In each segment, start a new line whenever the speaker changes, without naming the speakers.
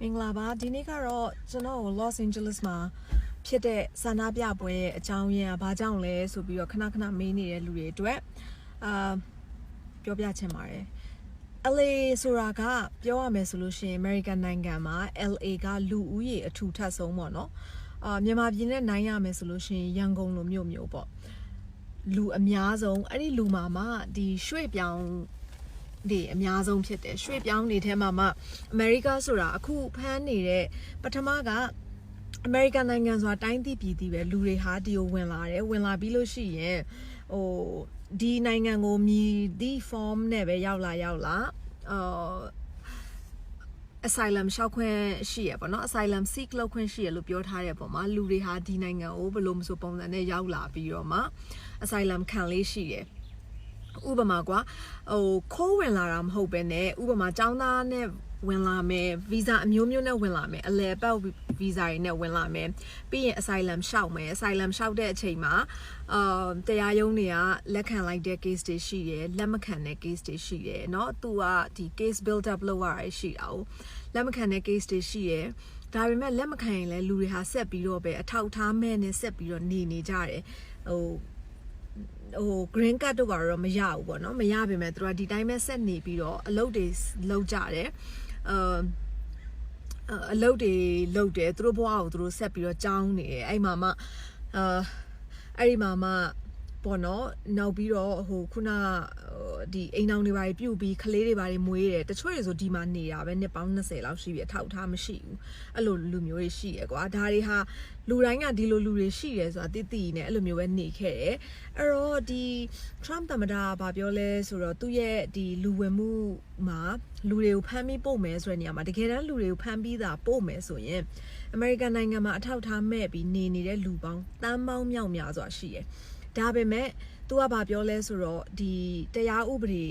မင်္ဂလာပါဒီနေ့ကတော့ကျွန်တော်ကို Los Angeles မှာဖြစ်တဲ့ဆန္ဒပြပွဲရဲ့အကြောင်းရင်းကဘာကြောင့်လဲဆိုပြီးတော့ခဏခဏမေးနေတဲ့လူတွေအတွက်အာပြောပြချင်ပါတယ် LA ဆိုတာကပြောရမယ်ဆိုလို့ရှိရင် American နိုင်ငံမှာ LA ကလူဦးရေအထူထပ်ဆုံးပေါ့နော်အာမြန်မာပြည်နဲ့နိုင်ရမယ်ဆိုလို့ရှိရင်ရန်ကုန်လိုမြို့မျိုးပေါ့လူအများဆုံးအဲ့ဒီလူမှာမှဒီရွှေ့ပြောင်း ဒီအများဆုံးဖြစ်တယ်ရွှေ့ပြောင်းနေထဲမှာမှအမေရိကဆိုတာအခုဖမ်းနေတဲ့ပထမကအမေရိကန်နိုင်ငံဆိုတာတိုင်းပြည်ပြည်တည်ပဲလူတွေဟာဒီကိုဝင်လာတယ်ဝင်လာပြီးလို့ရှိရင်ဟိုဒီနိုင်ငံကိုမြည်ဒီ form နဲ့ပဲရောက်လာရောက်လာအာ asylum ရှောက်ခွင့်ရှိရပေါ့နော် asylum seek လုပ်ခွင့်ရှိရလို့ပြောထားတဲ့ပုံမှာလူတွေဟာဒီနိုင်ငံကိုဘယ်လိုမဆိုပုံစံနဲ့ရောက်လာပြီးတော့မှ asylum ခံလေးရှိရ ဥပမာကွာဟိုခိုးဝင်လာတာမဟုတ်ပဲねဥပမာចောင်းသားနဲ့ဝင်လာမယ်ဗီဇအမျိုးမျိုးနဲ့ဝင်လာမယ်အလဲပတ်ဗီဇတွေနဲ့ဝင်လာမယ်ပြီးရင် asylum ရှောက်မယ် asylum ရှောက်တဲ့အချိန်မှာအာတရားရုံးတွေကလက်ခံလိုက်တဲ့ case တွေရှိတယ်လက်မခံတဲ့ case တွေရှိတယ်เนาะသူကဒီ case build up လုပ်ရတာရှိတာ哦လက်မခံတဲ့ case တွေရှိတယ်ဒါပေမဲ့လက်မခံရင်လည်းလူတွေဟာဆက်ပြီးတော့ပဲအထောက်ထားမဲ့နဲ့ဆက်ပြီးတော့နေနေကြတယ်ဟို ဟို green card တို့ဘာတော့မရဘူးပေါ့နော်မရပါပဲသူတို့ကဒီတိုင်းပဲဆက်နေပြီးတော့အလုပ်တွေလုပ်ကြတယ်အာအလုပ်တွေလုပ်တယ်သူတို့ဘဝကိုသူတို့ဆက်ပြီးတော့ကြောင်းနေတယ်အဲ့မှာမှအာအဲ့ဒီမှာမှ ပေါ့နော်နောက်ပြီးတော့ဟိုခုနဒီအိမ်အောင်တွေဘာတွေပြုတ်ပြီးကလေးတွေဘာတွေမွေးတယ်တချို့တွေဆိုဒီမှာနေတာပဲနှစ်ပေါင်း20လောက်ရှိပြီအထောက်ထားမရှိဘူးအဲ့လိုလူမျိုးတွေရှိရကွာဒါတွေဟာလူတိုင်းကဒီလိုလူတွေရှိတယ်ဆိုတာသိသိနေအဲ့လိုမျိုးပဲနေခဲ့တယ်အဲ့တော့ဒီ Trump သမ္မတကဘာပြောလဲဆိုတော့သူ့ရဲ့ဒီလူဝင်မှုမှာလူတွေကိုဖမ်းပြီးပို့မယ်ဆိုတဲ့နေရာမှာတကယ်တမ်းလူတွေကိုဖမ်းပြီးတာပို့မယ်ဆိုရင်အမေရိကန်နိုင်ငံမှာအထောက်ထားမဲ့ပြီးနေနေတဲ့လူပေါင်းတန်းပေါင်းမြောက်များစွာရှိတယ် ဒါပေမဲ့သူကဘာပြောလဲဆိုတော့ဒီတရားဥပဒေ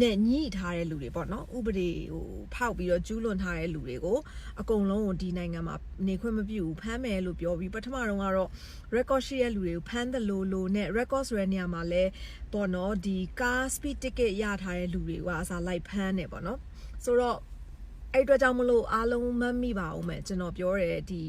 နဲ့ညှိထားတဲ့လူတွေပေါ့နော်ဥပဒေဟိုဖောက်ပြီးတော့ကျူးလွန်ထားတဲ့လူတွေကိုအကုန်လုံးကိုဒီနိုင်ငံမှာနေခွင့်မပြုဘူးဖမ်းမယ်လို့ပြောပြီးပထမတော့ကတော့ record ရှိတဲ့လူတွေကိုဖမ်းတယ်လို့လို့နဲ့ record ဆိုတဲ့နေရာမှာလဲပေါ့နော်ဒီ car speed ticket ရထားတဲ့လူတွေကအစားလိုက်ဖမ်းတယ်ပေါ့နော်ဆိုတော့အဲ့အတွက်ကြောင့်မလို့အားလုံးမမိပါဘူးမဲ့ကျွန်တော်ပြောတယ်ဒီ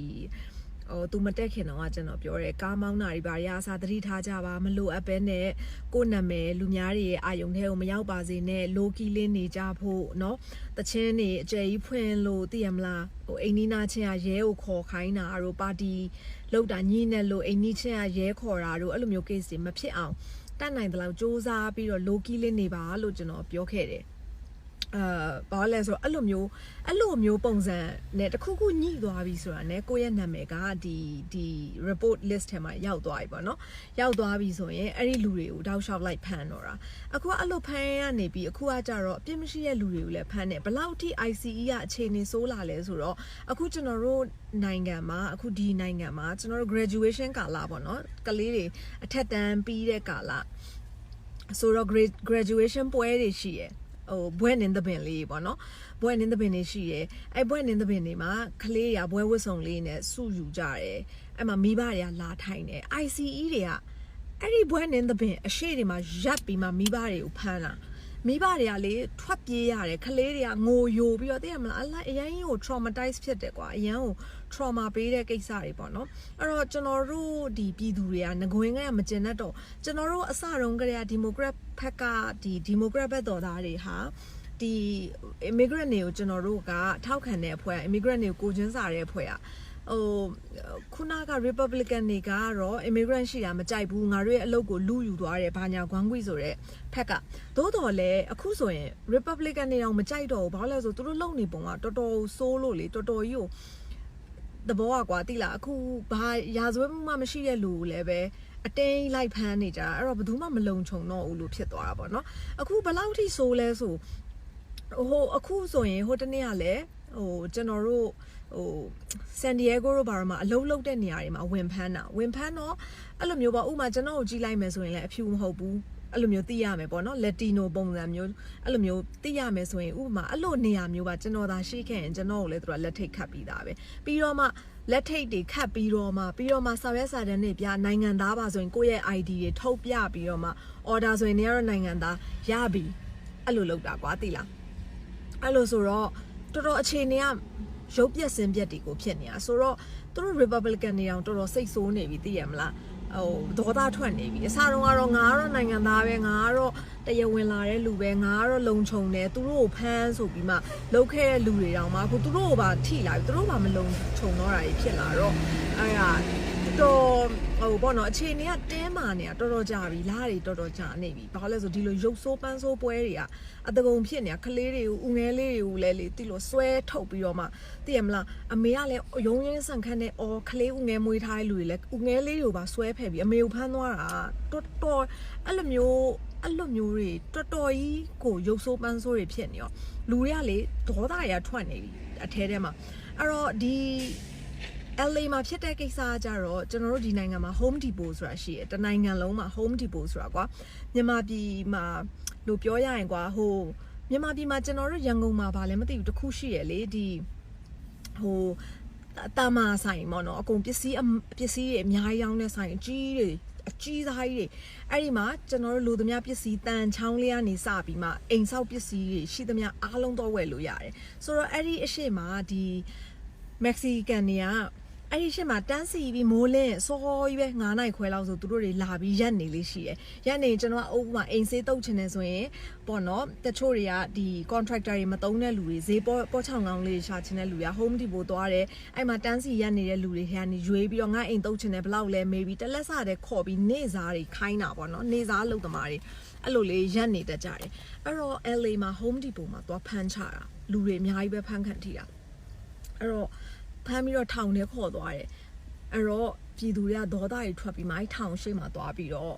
ဟိုသူမတက်ခင်တော့ကကျွန်တော်ပြောတယ်ကားမောင်းတာတွေဘာတွေအစားသတိထားကြပါမလို့အပ်ပဲနဲ့ကိုယ်နာမည်လူများတွေရဲ့အာယုံထဲကိုမရောက်ပါစေနဲ့ low key လင်းနေကြဖို့เนาะတချင်းနေအကျယ်ကြီးဖွင့်လို့သိရမလားဟိုအိမ်နီးနာချင်းကရဲကိုခေါ်ခိုင်းတာတို့ပါတီလောက်တာညင်းနဲ့လို့အိမ်နီးချင်းကရဲခေါ်တာတို့အဲ့လိုမျိုး case တွေမဖြစ်အောင်တတ်နိုင်တယ်လို့စ조사ပြီးတော့ low key လင်းနေပါလို့ကျွန်တော်ပြောခဲ့တယ် အာဘာလဲဆိုတော့အဲ့လိုမျိုးအဲ့လိုမျိုးပုံစံနဲ့တခုခုညှိသွားပြီဆိုတာ ਨੇ ကိုယ့်ရဲ့နာမည်ကဒီဒီ report list ထဲမှာရောက်သွားပြီပေါ့နော်ရောက်သွားပြီဆိုရင်အဲ့ဒီလူတွေကိုတောက်လျှောက်လိုက်ဖမ်းတော့တာအခုကအဲ့လိုဖမ်းရနေပြီအခုကကြတော့အပြစ်မရှိတဲ့လူတွေကိုလည်းဖမ်းတယ်ဘလောက်ထိ ICE ကအခြေအနေဆိုးလာလဲဆိုတော့အခုကျွန်တော်တို့နိုင်ငံမှာအခုဒီနိုင်ငံမှာကျွန်တော်တို့ graduation ကာလပေါ့နော်ကလေးတွေအထက်တန်းပြီးတဲ့ကာလဆိုတော့ graduation ပွဲတွေရှိရယ် ဟိုဘွဲ့နင်းသပင်လေးပေါ့နော်ဘွဲ့နင်းသပင်လေးရှိတယ်အဲ့ဘွဲ့နင်းသပင်လေးမှာကလေးရဘွဲ့ဝတ်စုံလေးနဲ့စုယူကြတယ်အဲ့မှာမိဘတွေကလာထိုင်တယ် ICE တွေကအဲ့ဒီဘွဲ့နင်းသပင်အရှိတွေမှာရပ်ပြီးမှမိဘတွေကိုဖမ်းတာ မိဘတွေကလေထွက်ပြေးရတယ်ကလေးတွေကငိုယိုပြီးတော့သိရမလားအလိုက်အရင်ကို traumatize ဖြစ်တယ်ကွာအရင်ကို trauma ပေးတဲ့ကိစ္စတွေပေါ့နော်အဲ့တော့ကျွန်တော်တို့ဒီပြည်သူတွေကငကွင်းကမကျင်တတ်တော့ကျွန်တော်တို့အစတုန်းကတည်းက democrat ဘက်ကဒီ democrat ဘက်တော်သားတွေဟာဒီ immigrant တွေကိုကျွန်တော်တို့ကထောက်ခံတဲ့အဖွဲ့ immigrant တွေကိုကိုချင်းစာတဲ့အဖွဲ့อ่ะ ဟိုခုနက republican တွေကတော့ immigrant ရှိတာမကြိုက်ဘူးငါတို့ရဲ့အလုပ်ကိုလူယူသွားတယ်ဘာညာခွမ်းခွေဆိုတဲ့ဖက်ကသို့တော်လည်းအခုဆိုရင် republican တွေတော့မကြိုက်တော့ဘူးဘာလို့လဲဆိုသူတို့လုံနေပုံကတော်တော်ဆိုးလို့လေတော်တော်ကြီးကိုသဘောကွာတိလားအခုဘာရာဇဝတ်မှုမှမရှိတဲ့လူကိုလည်းပဲအတင်းလိုက်ဖမ်းနေကြတာအဲ့တော့ဘယ်သူမှမလုံခြုံတော့ဘူးလို့ဖြစ်သွားတာပေါ့နော်အခုဘယ်လောက်ထိဆိုးလဲဆိုဟိုအခုဆိုရင်ဟိုတနေ့ကလည်း ဟိုကျွန်တော်တို့ဟိုဆန်ဒီယေဂိုတို့ဘာမှအလုံးလုံးတဲ့နေရာတွေမှာဝင်ဖမ်းတာဝင်ဖမ်းတော့အဲ့လိုမျိုးပေါ့ဥမာကျွန်တော်ကိုကြည့်လိုက်မယ်ဆိုရင်လည်းအဖြူမဟုတ်ဘူးအဲ့လိုမျိုးသိရမယ်ပေါ့နော်လက်တီနိုပုံစံမျိုးအဲ့လိုမျိုးသိရမယ်ဆိုရင်ဥပမာအဲ့လိုနေရာမျိုးပါကျွန်တော်သာရှိခဲ့ရင်ကျွန်တော်ကိုလည်းသူကလက်ထိတ်ခတ်ပြီးသားပဲပြီးတော့မှလက်ထိတ်တွေခတ်ပြီးတော့မှပြီးတော့မှဆောက်ရက်စာတန်းတွေပြနိုင်ငံသားပါဆိုရင်ကိုယ့်ရဲ့ ID တွေထုတ်ပြပြီးတော့မှ order ဆိုရင်နေရာနိုင်ငံသားရပြီအဲ့လိုလုပ်တာကွာသိလားအဲ့လိုဆိုတော့ တော်တော်အခြေအနေကရုပ်ပြက်စင်ပြက်တွေကိုဖြစ်နေတာဆိုတော့သူတို့ Republican တွေအောင်တော်တော်စိတ်ဆိုးနေပြီသိရမလားဟိုဒေါသထွက်နေပြီအစားတော့ကတော့ငါကတော့နိုင်ငံသားပဲငါကတော့တရားဝင်လာတဲ့လူပဲငါကတော့လုံခြုံတယ်သူတို့ကိုဖမ်းဆိုပြီးမှလုတ်ခဲ့တဲ့လူတွေတောင်မှအခုသူတို့ကိုပါထိလာပြီသူတို့ပါမလုံခြုံတော့တာကြီးဖြစ်လာတော့အဲ့ဒါတော် ဟိုပေါ့နော်အခြေအနေကတင်းမာနေတာတော်တော်ကြာပြီလားတွေတော်တော်ကြာနေပြီဘာလို့လဲဆိုဒီလိုရုပ်ဆိုးပန်းဆိုးပွဲတွေကအတကုံဖြစ်နေတာကလေးတွေကိုဦးငယ်လေးတွေကိုလည်းလေဒီလိုဆွဲထုတ်ပြီးတော့မှသိရမလားအမေကလည်းရုံးရင်းဆန်ခတ်နဲ့အော်ကလေးဦးငယ်မွေးထားတဲ့လူတွေလည်းဦးငယ်လေးတွေကိုပါဆွဲဖက်ပြီးအမေကိုဖမ်းသွားတာတော်တော်အဲ့လိုမျိုးအဲ့လိုမျိုးတွေတော်တော်ကြီးကိုရုပ်ဆိုးပန်းဆိုးတွေဖြစ်နေရောလူတွေကလေဒေါသတွေကထွက်နေပြီအထဲထဲမှာအဲ့တော့ဒီ LA မှာဖြစ်တဲ့ကိစ္စကကြတော့ကျွန်တော်တို့ဒီနိုင်ငံမှာ Home Depot ဆိုတာရှိတယ်တနိုင်ငံလုံးမှာ Home Depot ဆိုတာကွာမြန်မာပြည်မှာလို့ပြောရရင်ကွာဟိုမြန်မာပြည်မှာကျွန်တော်တို့ရန်ကုန်မှာဗာလည်းမသိဘူးတခုရှိရလေဒီဟိုတာမာဆိုင်ပေါ့နော်အကုန်ပစ္စည်းပစ္စည်းတွေအများကြီးရောင်းတဲ့ဆိုင်အကြီးတွေအကြီးစားကြီးတွေအဲ့ဒီမှာကျွန်တော်တို့လူသမျှပစ္စည်းတန်ချောင်းလေးကနေစပြီးမှအိမ်ဆောက်ပစ္စည်းတွေရှိသမျှအားလုံးတော့ဝယ်လို့ရတယ်ဆိုတော့အဲ့ဒီအရှိမဒီမက္ကဆီကန်တွေက အဲ့ဒီရှစ်မှာတန်းစီပြီးမိုးလင်းစောကြီးပဲ9နိုင်ခွဲလောက်ဆိုသူတို့တွေလာပြီးရက်နေလေးရှိရယ်ရက်နေကျွန်တော်ကအုပ်မှာအိမ်ဆေးတုတ်ချင်နေဆိုရင်ပေါ့နော်တချို့တွေကဒီ contractor တွေမတုံးတဲ့လူတွေဈေးပေါ်ပေါ်ချောင်းကောင်းလေးရှာချင်တဲ့လူတွေက home depot သွားတယ်အဲ့မှာတန်းစီရက်နေတဲ့လူတွေထဲကနေရွေးပြီးတော့ငါအိမ်တုတ်ချင်တယ်ဘလောက်လဲ maybe တလက်စတဲ့ခေါ်ပြီးနေစားတွေခိုင်းတာပေါ့နော်နေစားလုပ်သမားတွေအဲ့လိုလေးရက်နေတတ်ကြတယ်အဲ့တော့ LA မှာ home depot မှာသွားဖမ်းချတာလူတွေအများကြီးပဲဖမ်းခံထိတာအဲ့တော့ ဖမ်းပြီးတော့ထောင်ထဲခေါ်သွားတယ်အဲ့တော့ပြည်သူတွေကဒေါသတွေထွက်ပြီးမှအဲ့ထောင်ရှိမှသွားပြီးတော့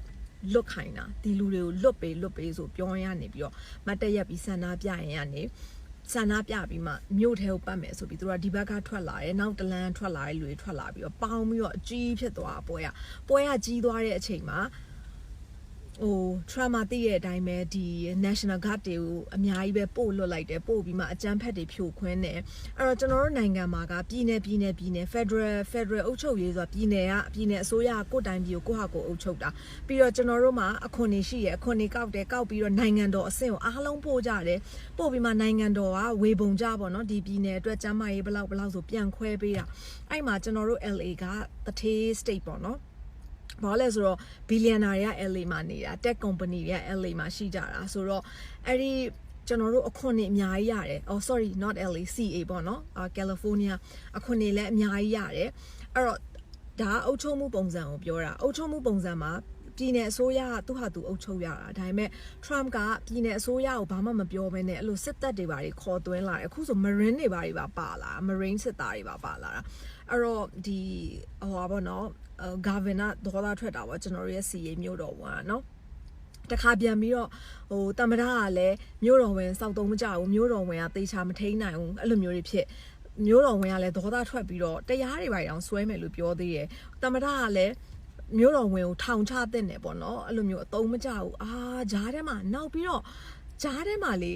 လွတ်ခိုင်းတာဒီလူတွေကိုလွတ်ပေးလွတ်ပေးဆိုပြောရနေပြီးတော့မတ်တရက်ပြီးဆန္ဒပြရင်ကနေဆန္ဒပြပြီးမှမြို့ထဲကိုပတ်မယ်ဆိုပြီးသူတို့ကဒီဘက်ကထွက်လာတယ်နောက်တလန်းထွက်လာတဲ့လူတွေထွက်လာပြီးတော့ပေါင်းပြီးတော့အကြီးဖြစ်သွားပွဲကပွဲကကြီးသွားတဲ့အချိန်မှာ ဟို trauma တည့်ရဲ့အတိုင်းပဲဒီ national guard တွေကိုအများကြီးပဲပို့လွတ်လိုက်တယ်ပို့ပြီးမှအကြမ်းဖက်တွေဖြိုခွင်းတယ်အဲ့တော့ကျွန်တော်တို့နိုင်ငံမှာကပြည်နယ်ပြည်နယ်ပြည်နယ် federal federal အုပ်ချုပ်ရေးဆိုတာပြည်နယ်ကပြည်နယ်အစိုးရကကိုယ်တိုင်ပြည်ကိုကိုယ့်ဟာကိုယ်အုပ်ချုပ်တာပြီးတော့ကျွန်တော်တို့မှာအခွန်တွေရှိရအခွန်တွေကောက်တယ်ကောက်ပြီးတော့နိုင်ငံတော်အဆင့်ကိုအားလုံးပို့ကြတယ်ပို့ပြီးမှနိုင်ငံတော်ကဝေပုံကြပေါ့နော်ဒီပြည်နယ်အတွက်ကျန်းမာရေးဘလောက်ဘလောက်ဆိုပြန်ခွဲပေးတာအဲ့မှာကျွန်တော်တို့ LA ကတထေး state ပေါ့နော် ဘာလဲဆိုတော့ဘီလီယံနာတွေက LA မှာနေတာ tech company တွေက LA မှာရှိကြတာဆိုတော့အဲ့ဒီကျွန်တော်တို့အခွန်နေအများကြီးရတယ်။ Oh sorry not LA CA ပေါ့နော်။အာ California အခွန်နေလည်းအများကြီးရတယ်။အဲ့တော့ဒါအုပ်ချုပ်မှုပုံစံကိုပြောတာ။အုပ်ချုပ်မှုပုံစံမှာပြည်နယ်အစိုးရကသူ့ဟာသူအုပ်ချုပ်ရတာဒါပေမဲ့ Trump ကပြည်နယ်အစိုးရကိုဘာမှမပြောဘဲနဲ့အဲ့လိုစစ်တပ်တွေဘာတွေခေါ်သွင်းလာတယ်အခုဆို Marine တွေဘာတွေပါပါလာ Marine စစ်သားတွေပါပါလာတာအဲ့တော့ဒီဟိုပါဘောနော် governor ဒေါ်လာထွက်တာပေါ့ကျွန်တော်တို့ရဲ့ CA မြို့တော်ဝန်ကနော်တခါပြန်ပြီးတော့ဟိုတမရကလည်းမြို့တော်ဝင်စောက်တုံးမကြဘူးမြို့တော်ဝင်ကတေချာမထိန်နိုင်ဘူးအဲ့လိုမျိုးတွေဖြစ်မြို့တော်ဝင်ကလည်းဒေါသထွက်ပြီးတော့တရားတွေပါအောင်ဆွဲမယ်လို့ပြောသေးတယ်တမရကလည်းမြို့တော်ဝင်ကိုထောင်ချတဲ့နယ်ပေါ့နော်အဲ့လိုမျိုးအတုံးမကြဘူးအာဂျားထဲမှာနောက်ပြီးတော့ဂျားထဲမှာလေ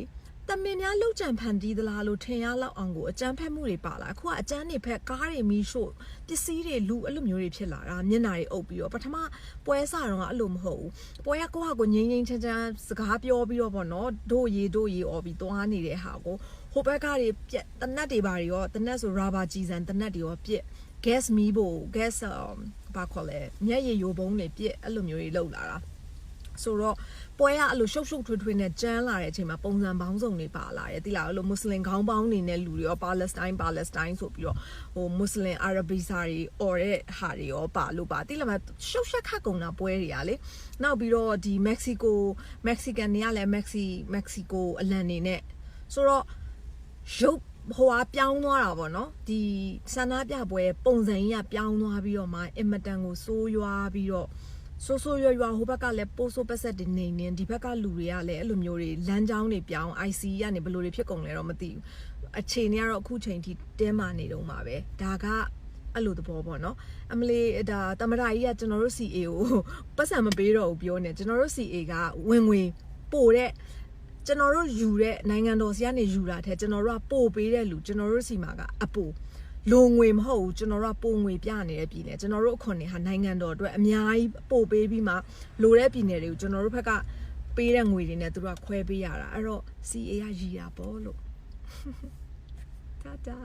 တမင်များလှုပ်ကြံဖန်တီးသလားလို့ထင်ရလောက်အောင်ကိုအကြမ်းဖက်မှုတွေပါလာအခုကအကြမ်းတွေဖက်ကားတွေမီးရှို့ပစ္စည်းတွေလူအဲ့လိုမျိုးတွေဖြစ်လာတာမျက်နှာတွေအုပ်ပြီးတော့ပထမပွဲစားတော့အဲ့လိုမဟုတ်ဘူးပွဲကကိုယ့်ဟာကိုငိမ့်ငိမ့်ချမ်းချမ်းစကားပြောပြီးတော့ပေါ့နော်တို့ရီတို့ရီអော်ပြီးသွားနေတဲ့ဟာကိုဟိုဘက်ကတွေပြက်တနတ်တွေပါတွေရောတနတ်ဆိုရာဘာကြီးစံတနတ်တွေရောပြက် gas မီးဖို့ gas ဘာခေါ်လဲမျက်ရည်ယိုဘုံတွေပြက်အဲ့လိုမျိုးတွေလောက်လာတာဆိုတော့ ပွဲကအဲ့လိုရှုပ်ရှုပ်ထွေးထွေးနဲ့ကျန်းလာတဲ့အချိန်မှာပုံစံပေါင်းစုံတွေပါလာတယ်တိလာအဲ့လိုမွတ်စလင်ခေါင်းပေါင်းနေနဲ့လူတွေရောပါလက်စတိုင်းပါလက်စတိုင်းဆိုပြီးတော့ဟိုမွတ်စလင်အာရဘီစာတွေអော်တဲ့ဟာတွေရောပါလို့ပါတိလာမှာရှုပ်ရှက်ခတ်ကုန်တာပွဲတွေကလေနောက်ပြီးတော့ဒီမက္ကဆီကိုမက္ကဆီကန်တွေကလည်းမက္ကဆီမက္ကဆီကိုအလံနေနဲ့ဆိုတော့ရုပ်ဟိုအားပြောင်းသွားတာပေါ့နော်ဒီဆန္ဒပြပွဲပုံစံကြီးကပြောင်းသွားပြီးတော့မှအင်မတန်ကိုစိုးရွားပြီးတော့ ဆိုးဆိုးရွရွဟိုဘက်ကလည်းပိုးဆိုးပက်ဆက်တွေနေနေဒီဘက်ကလူတွေကလည်းအဲ့လိုမျိုးတွေလမ်းကြောင်းတွေပြောင်း IC ကနေဘယ်လိုတွေဖြစ်ကုန်လဲတော့မသိဘူးအခြေအနေကတော့အခုချိန်ထိတင်းမာနေတော့မှာပဲဒါကအဲ့လိုသဘောပေါ့နော်အမလီဒါတမရာကြီးကကျွန်တော်တို့ CA ကိုပတ်စံမပေးတော့ဘူးပြောနေကျွန်တော်တို့ CA ကဝင်ငွေပို့တဲ့ကျွန်တော်တို့ယူတဲ့နိုင်ငံတော်စီကနေယူတာတဲ့ကျွန်တော်တို့ကပို့ပေးတဲ့လူကျွန်တော်တို့စီမှာကအပို့ လိုငွေမဟုတ်ဘူးကျွန်တော်တို့ကပိုငွေပြနေတဲ့ပြည်နယ်ကျွန်တော်တို့အခွန်တွေဟာနိုင်ငံတော်အတွက်အများကြီးပို့ပေးပြီးမှလိုတဲ့ပြည်နယ်တွေကိုကျွန်တော်တို့ဘက်ကပေးတဲ့ငွေတွေနဲ့သူတို့ကခွဲပေးရတာအဲ့တော့ CA ကရည်တာပေါ့လို့တာတာ